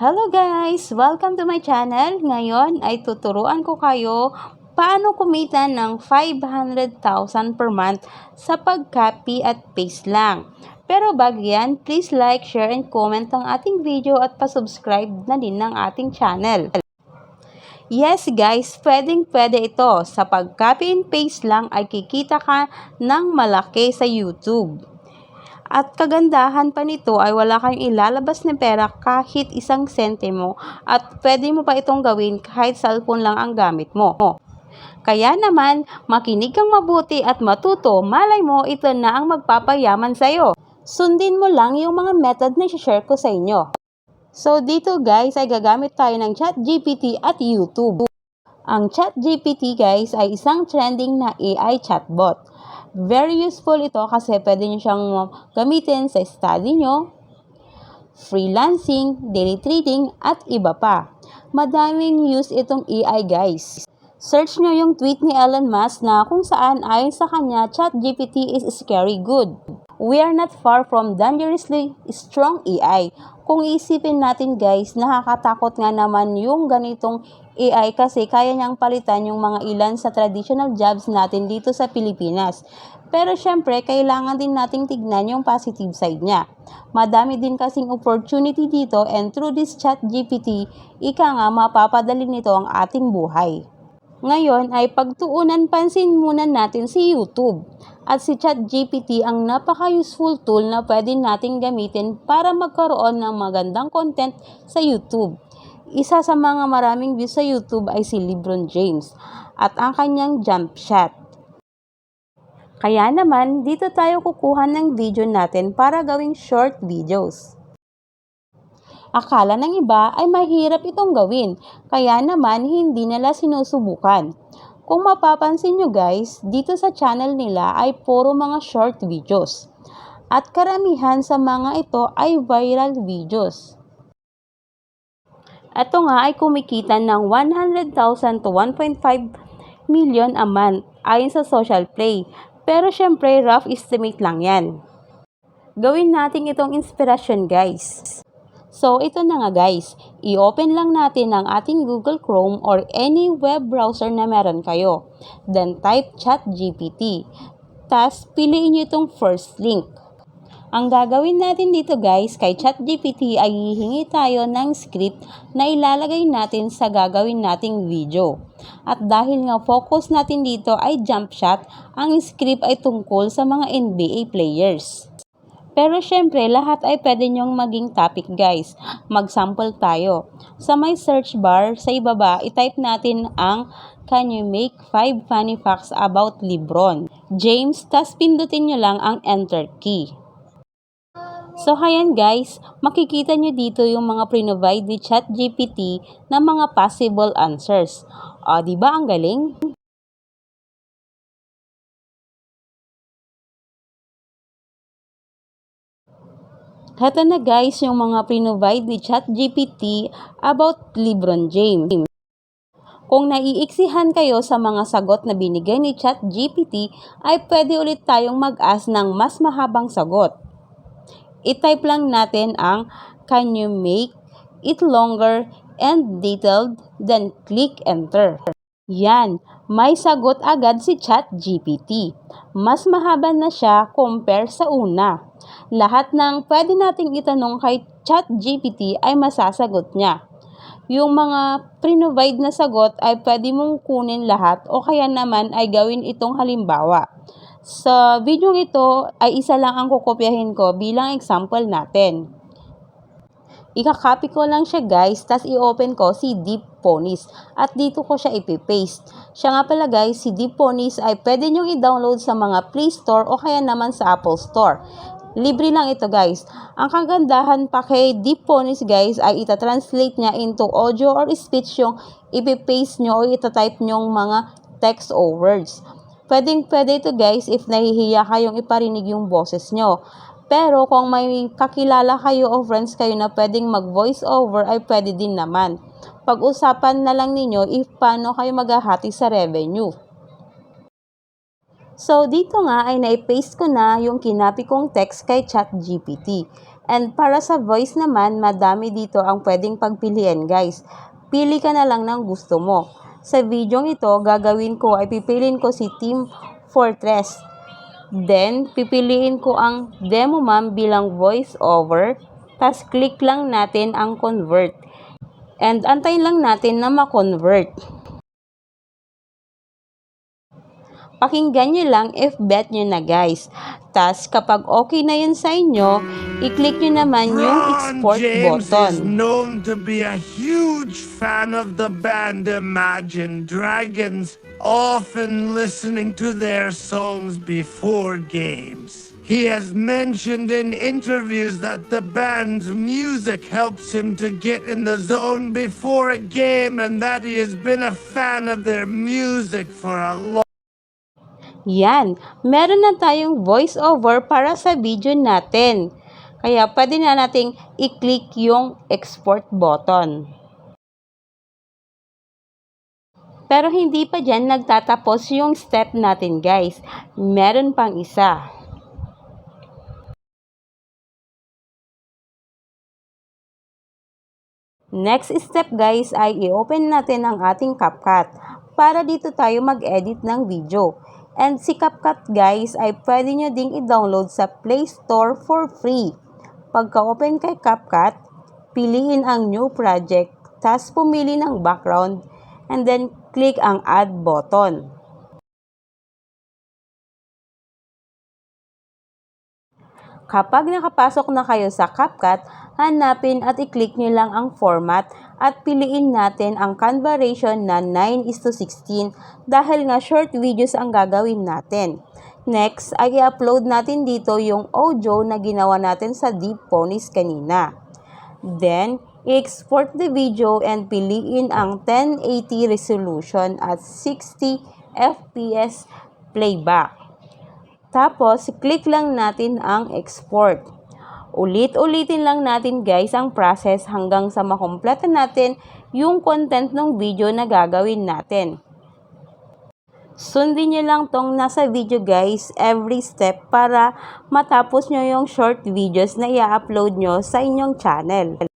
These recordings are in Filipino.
Hello guys! Welcome to my channel. Ngayon ay tuturuan ko kayo paano kumita ng 500,000 per month sa pag-copy at paste lang. Pero bago yan, please like, share, and comment ang ating video at pasubscribe na din ng ating channel. Yes guys, pwedeng pwede ito. Sa pag-copy and paste lang ay kikita ka ng malaki sa YouTube. At kagandahan pa nito ay wala kang ilalabas na pera kahit isang sentimo at pwede mo pa itong gawin kahit cellphone lang ang gamit mo. Kaya naman, makinig kang mabuti at matuto, malay mo ito na ang magpapayaman sa'yo. Sundin mo lang yung mga method na share ko sa inyo. So dito guys ay gagamit tayo ng ChatGPT at YouTube. Ang ChatGPT guys ay isang trending na AI chatbot. Very useful ito kasi pwede nyo siyang gamitin sa study nyo, freelancing, daily trading, at iba pa. Madaming use itong AI guys. Search nyo yung tweet ni Elon Musk na kung saan ayon sa kanya, ChatGPT is scary good. We are not far from dangerously strong AI. Kung isipin natin guys, nakakatakot nga naman yung ganitong AI kasi kaya niyang palitan yung mga ilan sa traditional jobs natin dito sa Pilipinas. Pero syempre, kailangan din nating tignan yung positive side niya. Madami din kasing opportunity dito and through this chat GPT, ika nga mapapadali nito ang ating buhay. Ngayon ay pagtuunan pansin muna natin si YouTube. At si ChatGPT ang napaka-useful tool na pwede nating gamitin para magkaroon ng magandang content sa YouTube. Isa sa mga maraming views sa YouTube ay si Lebron James at ang kanyang jump shot. Kaya naman, dito tayo kukuha ng video natin para gawing short videos. Akala ng iba ay mahirap itong gawin, kaya naman hindi nila sinusubukan. Kung mapapansin nyo guys, dito sa channel nila ay puro mga short videos. At karamihan sa mga ito ay viral videos. Ito nga ay kumikita ng 100,000 to 1.5 million a month ayon sa Social Play. Pero syempre, rough estimate lang yan. Gawin natin itong inspirasyon guys. So, ito na nga guys. I-open lang natin ang ating Google Chrome or any web browser na meron kayo. Then, type ChatGPT. Tapos, piliin nyo itong first link. Ang gagawin natin dito guys, kay ChatGPT ay hihingi tayo ng script na ilalagay natin sa gagawin nating video. At dahil nga focus natin dito ay jump shot, ang script ay tungkol sa mga NBA players. Pero syempre, lahat ay pwede nyong maging topic guys. Mag-sample tayo. Sa may search bar, sa ibaba, itype natin ang Can you make 5 funny facts about Lebron? James, tas pindutin nyo lang ang enter key. So, ayan guys, makikita nyo dito yung mga pre-provide ni ChatGPT na mga possible answers. O, di ba ang galing? Heto na guys yung mga pre-provide ni ChatGPT about Lebron James. Kung naiiksihan kayo sa mga sagot na binigay ni ChatGPT, ay pwede ulit tayong mag-ask ng mas mahabang sagot. I-type lang natin ang Can you make it longer and detailed? Then click enter. Yan, may sagot agad si ChatGPT. Mas mahaba na siya compare sa una. Lahat ng pwede nating itanong kay ChatGPT ay masasagot niya. Yung mga pre-provide na sagot ay pwede mong kunin lahat o kaya naman ay gawin itong halimbawa. Sa video ito ay isa lang ang kukopyahin ko bilang example natin. Ika-copy ko lang siya guys, tas i-open ko si Deep Ponies at dito ko siya ipipaste. Siya nga pala guys, si Deep Ponies ay pwede nyong i-download sa mga Play Store o kaya naman sa Apple Store. Libre lang ito guys. Ang kagandahan pa kay Deep Ponies guys ay ita-translate niya into audio or speech yung ipipaste nyo o ita-type nyong mga text or words. Pwedeng pwede ito guys if nahihiya kayong iparinig yung boses nyo. Pero kung may kakilala kayo o friends kayo na pwedeng mag voice over ay pwede din naman. Pag-usapan na lang ninyo if paano kayo maghahati sa revenue. So, dito nga ay naipaste ko na yung kinapi kong text kay ChatGPT. And para sa voice naman, madami dito ang pwedeng pagpiliin guys. Pili ka na lang ng gusto mo. Sa video ito, gagawin ko ay pipiliin ko si Team Fortress. Then, pipiliin ko ang Demo Ma'am bilang voice over. Tapos, click lang natin ang convert. And antayin lang natin na ma-convert. Pakinggan nyo lang if bet nyo na guys. Tas kapag okay na yun sa inyo, i-click nyo naman yung export James button. is known to be a huge fan of the band Imagine Dragons, often listening to their songs before games. He has mentioned in interviews that the band's music helps him to get in the zone before a game and that he has been a fan of their music for a long Yan, meron na tayong voice over para sa video natin. Kaya pwede na nating i-click yung export button. Pero hindi pa dyan nagtatapos yung step natin guys. Meron pang isa. Next step guys ay i-open natin ang ating CapCut para dito tayo mag-edit ng video. And si CapCut guys ay pwede nyo ding i-download sa Play Store for free. Pagka-open kay CapCut, piliin ang new project, tapos pumili ng background, and then click ang add button. Kapag nakapasok na kayo sa CapCut, hanapin at i-click nyo lang ang format at piliin natin ang Canva ratio na 9 is to 16 dahil nga short videos ang gagawin natin. Next ay i-upload natin dito yung audio na ginawa natin sa Deep Ponies kanina. Then, i-export the video and piliin ang 1080 resolution at 60 FPS playback. Tapos, click lang natin ang export. Ulit-ulitin lang natin guys ang process hanggang sa makompleto natin yung content ng video na gagawin natin. Sundin nyo lang tong nasa video guys every step para matapos nyo yung short videos na i-upload nyo sa inyong channel.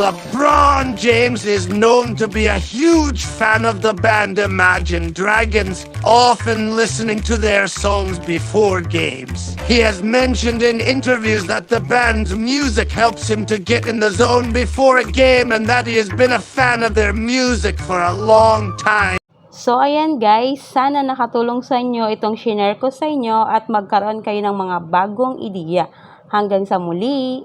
LeBron James is known to be a huge fan of the band Imagine Dragons, often listening to their songs before games. He has mentioned in interviews that the band's music helps him to get in the zone before a game and that he has been a fan of their music for a long time. So, ayan guys, sana nakatulong sa inyo itong shinare ko sa inyo at magkaroon kayo ng mga bagong ideya. Hanggang sa muli!